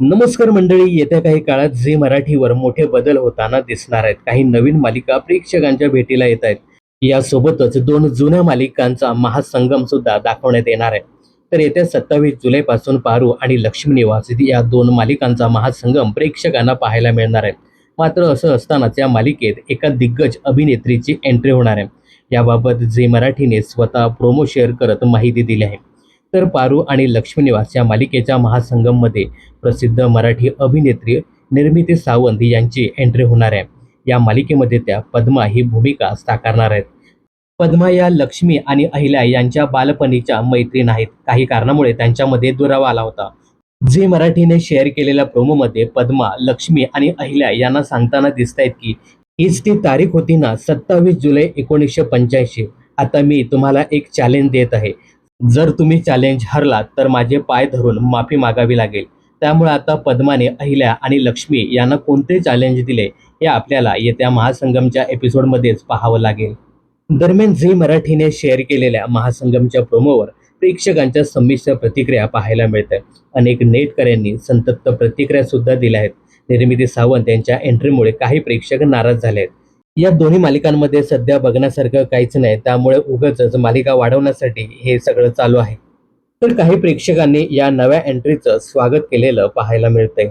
नमस्कार मंडळी येत्या काही काळात झी मराठीवर मोठे बदल होताना दिसणार आहेत. काही नवीन मालिका प्रेक्षकांच्या भेटीला येत आहेत. यासोबतच दोन जुन्या मालिकांचा महासंगम सुद्धा दाखवण्यात येणार आहे. तर येत्या सत्तावीस जुलैपासून पारू आणि लक्ष्मी निवास या दोन मालिकांचा महासंगम प्रेक्षकांना पाहायला मिळणार आहे. मात्र असं असतानाच या मालिकेत एका दिग्गज अभिनेत्रीची एंट्री होणार आहे. याबाबत झी मराठीने स्वतः प्रोमो शेअर करत माहिती दिली आहे. तर पारू आणि लक्ष्मी निवास या मालिकेच्या महासंगममध्ये प्रसिद्ध मराठी अभिनेत्री निर्मिती सावंत यांची एंट्री होणार आहे. या मालिकेमध्ये त्या पद्मा ही भूमिका साकारणार आहेत. पद्मा या लक्ष्मी आणि अहिल्या यांच्या बालपणीच्या मैत्रीण आहेत. काही कारणामुळे त्यांच्यामध्ये दुरावा आला होता. झी मराठीने शेअर केलेल्या प्रोमोमध्ये पद्मा लक्ष्मी आणि अहिल्या यांना सांगताना दिसत आहेत की हीच ती तारीख होती ना सत्तावीस जुलै एकोणीसशे पंच्याऐंशी. आता मी तुम्हाला एक चॅलेंज देत आहे. जर तुम्ही चॅलेंज हरलात तर माझे पाय धरून माफी मागावी लागेल. त्यामुळे आता पद्माने अहिल्या आणि लक्ष्मी यांना कोणते चॅलेंज दिले हे आपल्याला येत्या महासंगमच्या एपिसोडमध्येच पाहावं लागेल. दरम्यान झी मराठीने शेअर केलेल्या महासंगमच्या प्रोमोवर प्रेक्षकांच्या संमिश्र प्रतिक्रिया पाहायला मिळतात. अनेक नेटकऱ्यांनी संतप्त प्रतिक्रिया सुद्धा दिल्या आहेत. निर्मिती सावंत यांच्या एंट्रीमुळे काही प्रेक्षक नाराज झाले आहेत. या दोन्ही मालिकांमध्ये सध्या बघण्यासारखं काहीच नाही. त्यामुळे उगच मालिका वाढवण्यासाठी हे सगळं चालू आहे. तर काही प्रेक्षकांनी या नव्या एंट्रीचं स्वागत केलेलं पाहायला मिळतंय.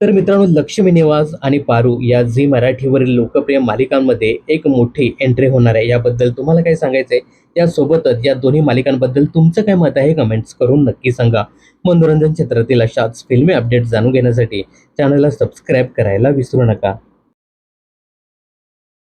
तर मित्रांनो लक्ष्मी निवास आणि पारू या झी मराठीवरील लोकप्रिय मालिकांमध्ये एक मोठी एंट्री होणार आहे. याबद्दल तुम्हाला काय सांगायचंय? यासोबतच या दोन्ही मालिकांबद्दल तुमचं काय मत आहे कमेंट्स करून नक्की सांगा. मनोरंजन क्षेत्रातील अशाच फिल्मी अपडेट जाणून घेण्यासाठी चॅनलला सबस्क्राईब करायला विसरू नका.